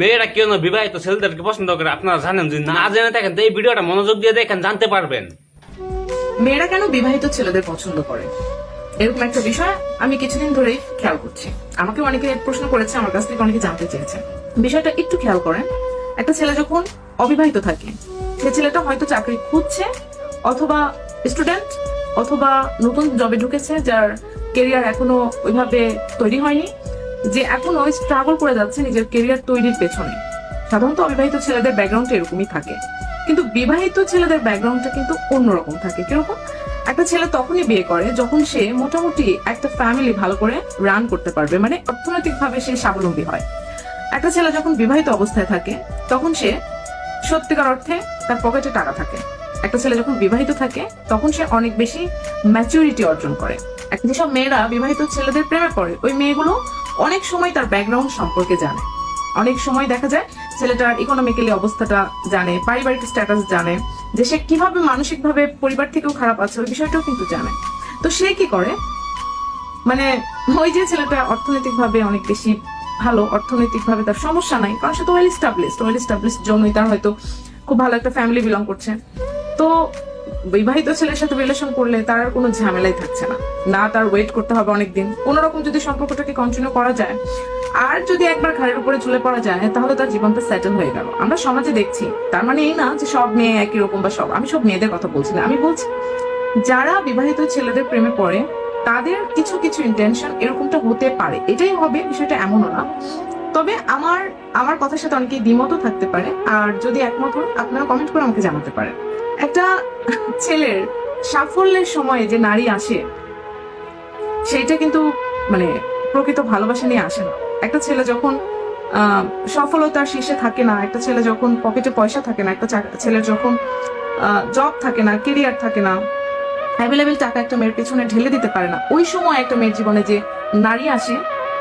মেয়েরা কেউ না বিবাহিত ছেলেদেরকে পছন্দ করে, আপনারা জানেন যদি না জেনে তো এই ভিডিওটা মনোযোগ দিয়ে দেখেন, জানতে পারবেন। মেয়েরা কেন বিবাহিত ছেলেদের পছন্দ করে? এরকম একটা বিষয় আমি কিছুদিন ধরেই খেয়াল করছি। আমাকে অনেকে প্রশ্ন করেছে, আমার কাছ থেকে অনেকে জানতে চেয়েছে। বিষয়টা একটু খেয়াল করেন, একটা ছেলে যখন অবিবাহিত থাকে, সে ছেলেটা হয়তো চাকরি খুঁজছে, অথবা স্টুডেন্ট অথবা নতুন জবে ঢুকেছে, যার কেরিয়ার এখনও ওইভাবে তৈরি হয়নি। যে এখন স্ট্রাগল করে যাচ্ছে নিজের কেরিয়ার তৈরির পেছনে। সাধারণত অবিবাহিত ছেলেদের ব্যাকগ্রাউন্ডটা এরকমই থাকে। কিন্তু বিবাহিত ছেলেদের ব্যাকগ্রাউন্ডটা কিন্তু অন্যরকম থাকে। কীরকম? একটা ছেলে তখনই বিয়ে করে যখন সে মোটামুটি একটা ফ্যামিলি ভালো করে রান করতে পারবে। মানে অর্থনৈতিকভাবে সে স্বাবলম্বী হয়। একটা ছেলে যখন বিবাহিত অবস্থায় থাকে, তখন সে সত্যিকার অর্থে তার পকেটে টাকা থাকে। একটা ছেলে যখন বিবাহিত থাকে, তখন সে অনেক বেশি ম্যাচুরিটি অর্জন করে। যেসব মেয়েরা বিবাহিত ছেলেদের প্রেমে পড়ে, ওই মেয়েগুলো অনেক সময় তার ব্যাকগ্রাউন্ড সম্পর্কে জানে। অনেক সময় দেখা যায় ছেলেটার ইকোনমিক্যালি অবস্থাটা জানে, পারিবারিক স্ট্যাটাস জানে, যে সে কীভাবে মানসিকভাবে পরিবার থেকেও খারাপ আছে, ওই বিষয়টাও কিন্তু জানে। তো সে কি করে? মানে ওই যে ছেলেটা অর্থনৈতিকভাবে অনেক বেশি ভালো, অর্থনৈতিকভাবে তার সমস্যা নাই, কারণ সে তো ওয়েল স্টাবলিশড ওয়েল স্টাবলিশড জন্যই তার হয়তো খুব ভালো একটা ফ্যামিলি বিলং করছে। তো বিবাহিত ছেলের সাথে রিলেশন করলে তার আর কোনো ঝামেলাই থাকছে না। না, তার ওয়েট করতে হবে অনেকদিন। কোন রকম যদি সম্পর্কটাকে কন্টিনিউ করা যায়, আর যদি একবার ঘাড়ের উপরে চলে পড়া যায়, তাহলে তার জীবনটা সেটেল হয়ে গেল। আমরা সমাজে দেখছি, তার মানে এই না যে সব মেয়ে একই রকম বা সব আমি সব মেয়েদের কথা বলছি না, আমি বলছি, যারা বিবাহিত ছেলেদের প্রেমে পড়ে, তাদের কিছু কিছু ইন্টেনশন এরকমটা হতে পারে। এটাই হবে, বিষয়টা এমনও না। তবে আমার আমার কথার সাথে অনেকেই দ্বিমতও থাকতে পারে। আর যদি একমত হন, আপনারা কমেন্ট করে আমাকে জানাতে পারেন। একটা ছেলের সাফল্যের সময়ে যে নারী আসে, সেইটা কিন্তু মানে প্রকৃত ভালোবাসা নিয়ে আসে না। একটা ছেলে যখন সফলতার শীর্ষে থাকে না, একটা ছেলে যখন পকেটে পয়সা থাকে না, একটা ছেলের যখন জব থাকে না কেরিয়ার থাকে না অ্যাভেলেবেল টাকা একটা মেয়ের পেছনে ঢেলে দিতে পারে না। ওই সময় একটা মেয়ের জীবনে যে নারী আসে,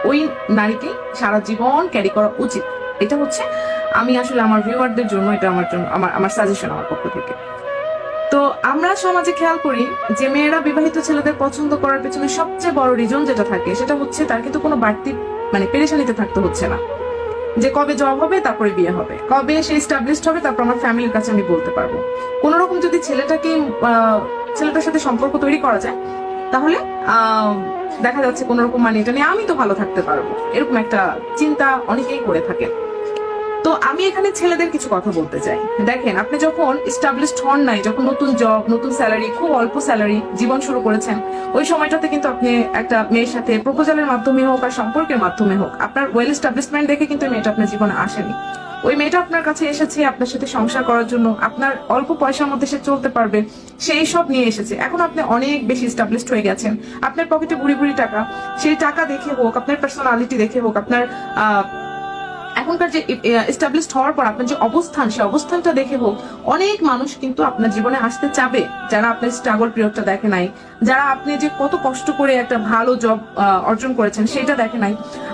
ওই নারীকে সারা জীবন ক্যারি করা উচিত। এটা হচ্ছে আমি আসলে আমার ভিউয়ারদের জন্য এটা আমার জন্য, আমার আমার সাজেশন আমার পক্ষ থেকে। তো আমরা সমাজে খেয়াল করি যে মেয়েরা বিবাহিত ছেলেদের পছন্দ করার পেছনে সবচেয়ে বড় রিজন যেটা থাকে, সেটা হচ্ছে তার কিন্তু কোনো বাড়তি মানে পেরেশানিতে থাকতে হচ্ছে না। যে কবে জব হবে, তারপরে বিয়ে হবে। কবে সে স্টাবলিশড হবে, তারপর আমার ফ্যামিলির কাছে আমি বলতে পারব। কোন রকম যদি ছেলেটাকে ছেলেটার সাথে সম্পর্ক তৈরি করা যায়, তাহলে দেখা যাচ্ছে কোনো রকম মানে এটা নিয়ে আমি তো ভালো থাকতে পারব। এরকম একটা চিন্তা অনেকেই করে থাকে তো আমি এখানে ছেলেদের কিছু কথা বলতে চাই। দেখেন, আপনি যখন স্টাবলিশড হন নাই, যখন নতুন জব নতুন স্যালারি খুব অল্প স্যালারি জীবন শুরু করেছেন, ওই সময়টাতে কিন্তু আপনি একটা মেয়ের সাথে প্রপোজালের মাধ্যমে হোক আর সম্পর্কের মাধ্যমে হোক, আপনার ওয়েল এস্টাবলিশমেন্ট দেখে কিন্তু মেয়েটা আপনার জীবনে আসেনি। ওই মেয়েটা আপনার কাছে এসেছে আপনার সাথে সংসার করার জন্য, আপনার অল্প পয়সার মধ্যে সে চলতে পারবে, সেই সব নিয়ে এসেছে। এখন আপনি অনেক বেশি স্টাবলিশড হয়ে গেছেন। আপনার পকেটে বুড়ি বুড়ি টাকা, সেই টাকা দেখে হোক, আপনার পার্সোনালিটি দেখে হোক, আপনার এখনকার যে এস্টাবলিশড হওয়ার পর আপনার যে অবস্থান সেই অবস্থানটা দেখে হোক, অনেক মানুষ কিন্তু আপনার জীবনে আসতে চাবে। যারা আপনার স্ট্রাগল পিরিয়ডটা দেখে নাই, যারা আপনি যে কত কষ্ট করে একটা ভালো জব অর্জন করেছেন, সেটা দেখে নাই।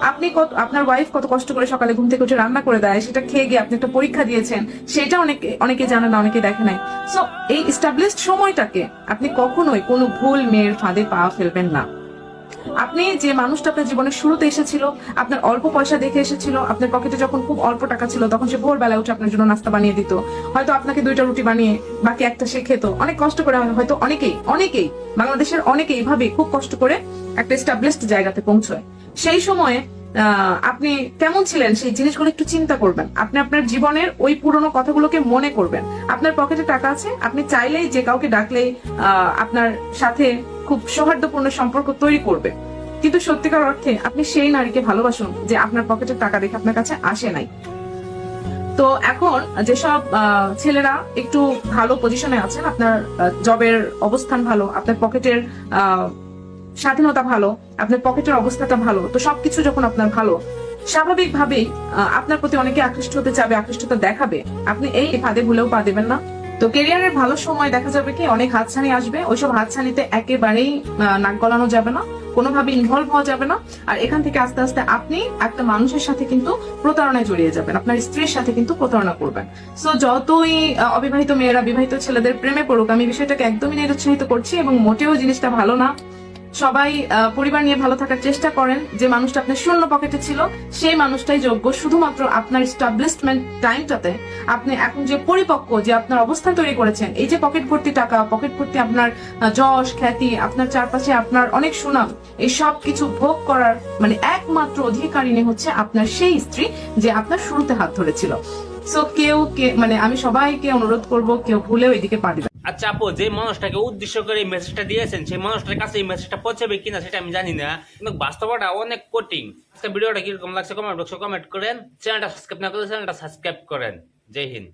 আপনি কত, আপনার ওয়াইফ কত কষ্ট করে সকালে ঘুম থেকে উঠে রান্না করে দেয়, সেটা খেয়ে গিয়ে আপনি একটা পরীক্ষা দিয়েছেন, সেটা অনেকে অনেকে জানে না, অনেকে দেখে নাই। সো এই এস্টাবলিশড সময়টাকে আপনি কখনোই কোনো ভুল মেয়ের ফাঁদে পা ফেলবেন না। আপনি যে মানুষটা আপনার জীবনের শুরুতে এসেছিল, আপনার অল্প পয়সা দেখে এসেছিল, আপনার পকেটে যখন খুব অল্প টাকা ছিল, তখন সে ভোরবেলা উঠে আপনার জন্য নাস্তা বানিয়ে দিত। হয়তো আপনাকে দুইটা রুটি বানিয়ে বাকি একটা সে খেত। অনেক কষ্ট করে হয়তো অনেকেই অনেকেই, বাংলাদেশের অনেকে এইভাবে খুব কষ্ট করে একটা স্টাবলিশড জায়গাতে পৌঁছয়। সেই সময়ে আপনি কেমন ছিলেন সেই জিনিসগুলো একটু চিন্তা করবেন। আপনি আপনার জীবনের ওই পুরনো কথাগুলোকে মনে করবেন। আপনার পকেটে টাকা আছে, আপনি চাইলেই যে কাউকে ডাকলেই আপনার সাথে খুব সৌহার্দ্যপূর্ণ সম্পর্ক তৈরি করবে। কিন্তু সত্যিকার অর্থে আপনি সেই নারীকে ভালোবাসুন যে আপনার পকেটে টাকা দেখে আপনার কাছে আসে নাই। তো এখন যেসব ছেলেরা একটু ভালো পজিশনে আছেন, আপনার জবের অবস্থান ভালো, আপনার পকেটের স্বাধীনতা ভালো, আপনার পকেটের অবস্থাটা ভালো, তো সবকিছু যখন আপনার ভালো, স্বাভাবিকভাবেই আপনার প্রতি অনেকে আকৃষ্ট হতে চাবে, আকৃষ্টতা দেখাবে। আপনি এই ফাঁদে ভুলেও পা দেবেন না। তো কেরিয়ারের ভালো সময় দেখা যাবে কি, অনেক হাতছানি আসবে। ওইসব হাতছানিতে একেবারেই নাক গলানো যাবে না কোনোভাবে ইনভলভ হওয়া যাবে না। আর এখান থেকে আস্তে আস্তে আপনি একটা মানুষের সাথে কিন্তু প্রতারণায় জড়িয়ে যাবেন, আপনার স্ত্রীর সাথে কিন্তু প্রতারণা করবেন। সো যতই অবিবাহিত মেয়েরা বিবাহিত ছেলেদের প্রেমে পড়ুক, আমি বিষয়টাকে একদমই নিরুৎসাহিত করছি এবং মোটেও জিনিসটা ভালো না। সবাই পরিবার নিয়ে ভালো থাকার চেষ্টা করেন। যে মানুষটা আপনার শূন্য পকেটে ছিল, সেই মানুষটাই যোগ্য। শুধুমাত্র আপনার স্টাবলিশমেন্ট টাইমটাতে আপনি এখন যে পরিপক্ক যে আপনার অবস্থান তৈরি করেছেন, এই যে পকেট ভর্তি টাকা পকেট ভর্তি আপনার যশ, খ্যাতি, আপনার চারপাশে আপনার অনেক সুনাম, এই সব কিছু ভোগ করার মানে একমাত্র অধিকারিণী হচ্ছে আপনার সেই স্ত্রী যে আপনার শুরুতে হাত ধরেছিল। সো কেউ মানে আমি সবাইকে অনুরোধ করব, কেউ ভুলেও এদিকে পারবে না। আচ্ছা আপু, যে মানুষটাকে উদ্দেশ্য করে এই মেসেজটা দিয়েছেন, সেই মানুষটার কাছে এই মেসেজটা পৌঁছাবে কিনা সেটা আমি জানি না। কিন্তু বাস্তবটা অনেক কঠিন। আজকে ভিডিওটা কীরকম লাগছে কমেন্ট বক্সে কমেন্ট করেন। চ্যানেলটা সাবস্ক্রাইব না করলে চ্যানেলটা সাবস্ক্রাইব করেন। জয় হিন্দ।